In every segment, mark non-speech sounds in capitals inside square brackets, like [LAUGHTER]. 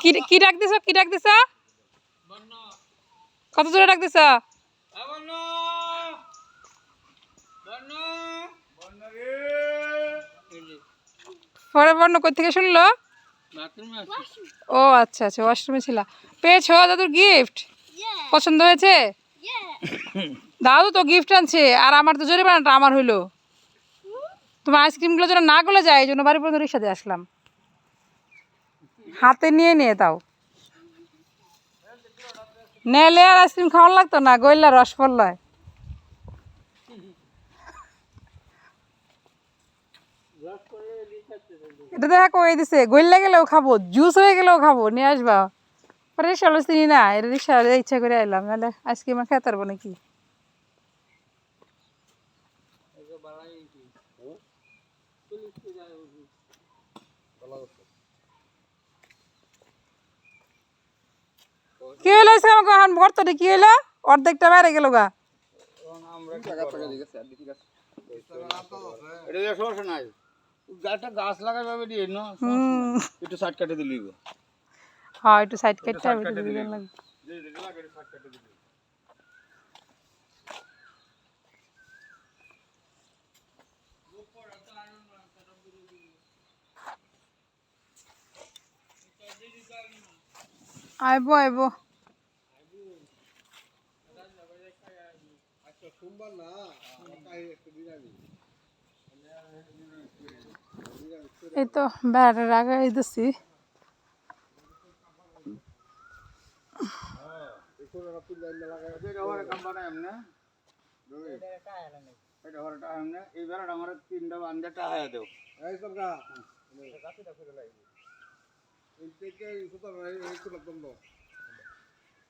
কি কি ডাক দিছ কি ডাক দিছ কত জোরে ডাক দিছ পরে বর্ণ কই থেকে শুনলো? ও আচ্ছা আচ্ছা ওয়াশরুমে ছিল। পেয়েছ দাদুর গিফট পছন্দ হয়েছে? দাদু তো গিফট আনছে আর আমার তো জরিমানাটা আমার হইল। তোমার আইসক্রিমগুলো যেন না গলে যায় এই জন্য বাড়ি পর্যন্ত রিক্সা দিয়ে আসলাম। হাতে নিয়ে নিয়ে তাও নেলে আর আইসক্রিম খাওয়ান লাগতো না, গইলা রস পড়লয়। এটা দেখা কয়ে দিছে, গইলা গেলেও খাব, জুস হয়ে গেলেও খাব, নিয়ে আসবা। পরে রিক্সা চিনি না এটা রিক্সা ইচ্ছা করে আইলাম, নাহলে আইসক্রিম খেতে পারব নাকি? কি হইল আজকে আমাকে এখন বর্তনে কি হইল অর্ধেকটা বাইরে গেল গা। এটা দিয়ে সমস্যা নাই একটা গাছ লাগাই পাবে দিয়ে না? হুম। একটু সাইড কাটে দিলি হ্যাঁ একটু সাইড কাটতে হবে একটু দিলে লাগবে আইবো আইবো এই তো বেড়াটা লাগাই দিছি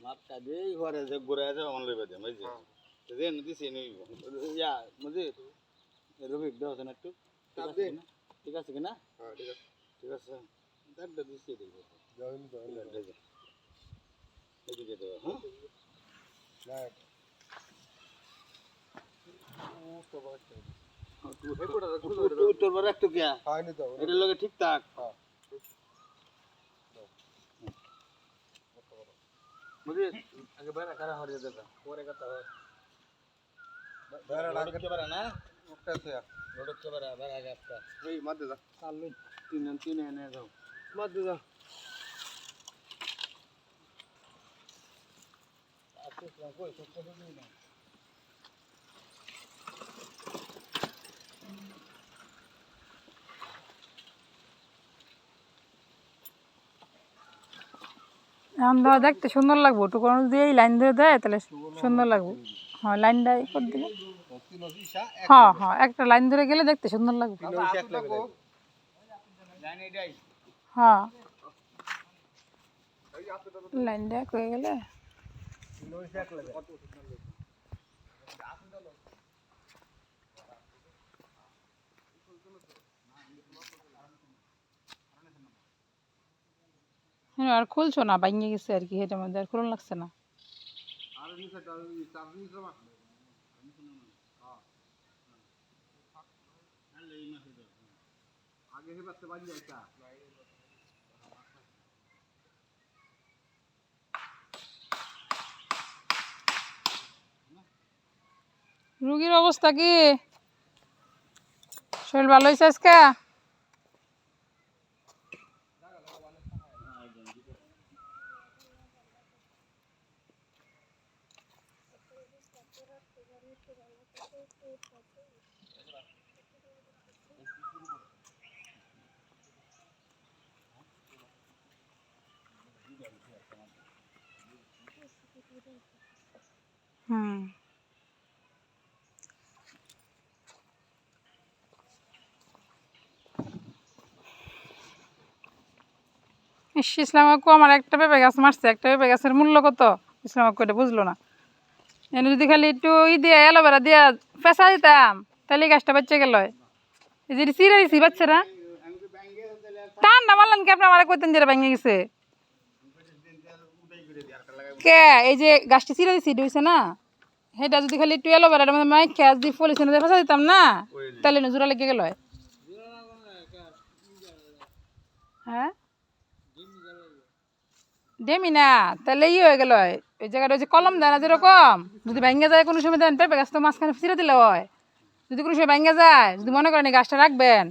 মাপটা দিয়ে ঘরে যে ঘুরে আছে আমার লইবা দে বুঝছি যে নদী সে নই ইয়া বুঝছি রবি দাও না একটু ঠিক আছে কিনা ঠিক আছে হ্যাঁ ঠিক আছে ঠিক আছে দাঁড়টা দিছি কারা পরে কথা হয় লড়কে বারা না লড়কে বারা বারা আগে একটা এই মধ্যে যা চালু তিন জন তিন এনে যাও মধ্যে যা এখন ধর দেখতে সুন্দর লাগবো। টুকরো দিয়ে লাইন ধরে দেয়, তাহলে সুন্দর লাগবো। হ্যাঁ লাইনটা এই করে দিলে হ্যাঁ হ্যাঁ একটা লাইন ধরে গেলে দেখতে সুন্দর লাগবে। হ্যাঁ। লাইনটা হয়ে গেলে। আর খুলছো না ভাঙিয়ে গেছে আর কি হেঁটের মধ্যে আর খুলন লাগছে না। আগে বাজি যাইতা রুগীর অবস্থা কি? শরীর ভালো হয়েছে আজকে? ইসলাম কাকু আমার একটা পেঁপে গাছ মারছে, একটা পেঁপে গাছের মূল্য কত? ইসলাম কাকু এটা বুঝলো না। এনে যদি খালি একটু ই দিয়ে, অ্যালোভেরা দিয়া পেঁচা দিতাম, তাহলে গাছটা বাচ্চা গেল। যে চিরা দিছি বাচ্চারা টান না? মারলেন কি আপনি আমার কইতেন যেটা ভেঙে গেছে? কে? এই যে গাছটি চিরা দিছি হইছে না? সেটা যদি খালি একটু অ্যালোভেরার মধ্যে মাইক খেয়াজ দিয়ে ফলিছে না পেঁচা দিতাম না, তাহলে না জোড়া লেগে গেল। হ্যাঁ? ডেমি না তাহলে ই হয়ে গেল ওই জায়গাটা ওই যে কলম দেয় না যেরকম যদি ভেঙে যায় কোনো সময় দেন, পেঁপে গাছ তো মাঝখানে ফিরে দিলে হয়। যদি কোনো সময় ভেঙে যায়, যদি মনে করেন গাছটা রাখবেন,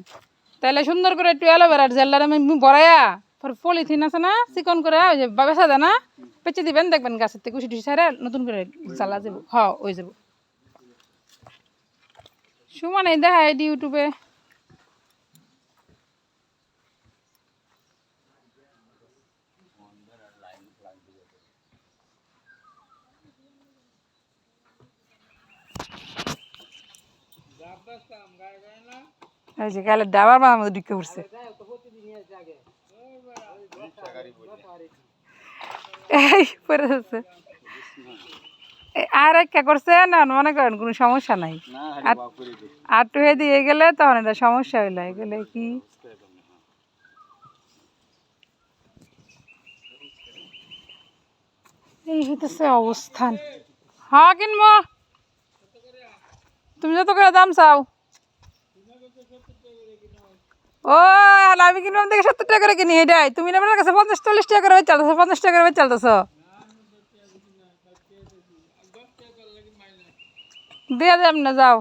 তাহলে সুন্দর করে একটু অ্যালোভেরার জেলটার আমি বড়াইয়া পরে পলিথিন আছে না, চিকন করে, ওই যে বেসা দেয় না পেঁচে দিবেন, দেখবেন গাছের থেকে টুসি ছাড়া নতুন করে চালা যাব, হ ওই যাব। সুমানে দেখা ইউটিউবে এই যে ডাবার মধ্যে ঢুকে পড়ছে। এই পরে যাচ্ছে। আর একটা করছে না মনে করেন কোনো সমস্যা নাই। আর টু হে দিয়ে গেলে তখন এটা সমস্যা হইল এগুলো কি? এই হইতেছে অবস্থান। হ্যাঁ কিনবো। তুমি যত করে দাম চাও। ও আমি কিনলাম দেখে সত্তর টাকা করে কিনি, এটাই। তুমি আমার কাছে পঞ্চাশ, চল্লিশ টাকা করে চালতেছো, পঞ্চাশ টাকা করে চালতেছো। দিয়ে দেব না, যাও।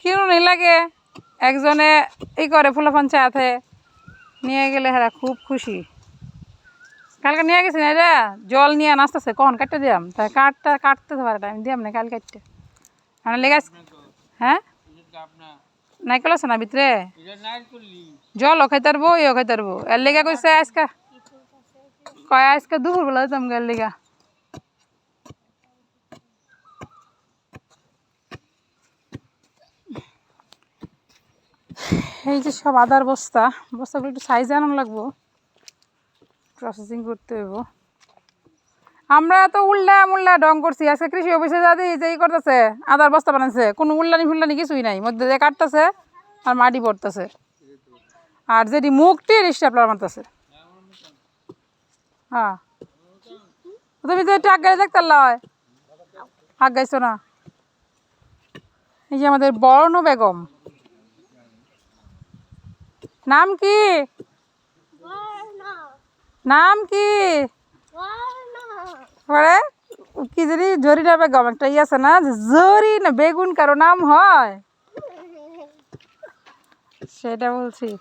কিনুন লাগে। একজনে এই করে ফুলা পঞ্চায়েতে নিয়ে গেলে হ্যাঁ খুব খুশি। কালকে নিয়ে গেছি না রে, জল নিয়ে নাচতেছে, কখন কাটতে দিলাম তাই কাটটা কাটতে পারে টাইম দিলাম না কাল কাটতে। আমার লেগে হ্যাঁ? নাইকল আছে না ভিতরে? জলও খাইতে পারব ইও খাইতে পারব। এর লেগে কইছে আজকে কয় আজকে দুপুর বেলা দিতাম গেল লেগা। এই যে সব আদার বস্তা, বস্তাগুলো একটু সাইজে আনানো লাগবো। প্রসেসিং করতে হইব। আমরা তো উল্লা মুল্লা ডং করছি। আজকে কৃষি অফিসে যাদি যে ই করতেছে, আদার বস্তা বানাচ্ছে কোনো উল্লানি ফুল্লানি কিছুই নাই। মধ্যে দিয়ে কাটতেছে, আর মাটি পড়তেছে। আর যেটি মুখটি স্টেপলার মারতেছে। হ্যাঁ। তুমি তো একটু আগে দেখতে লয় আগাইছো না। এই যে আমাদের বর্ণ বেগম। নাম কি? নাম কি? পরে কি জানি জরিনা বেগম একটা ই আছে না জরি না বেগুন কারও নাম হয়? [LAUGHS] সেটা বলছি।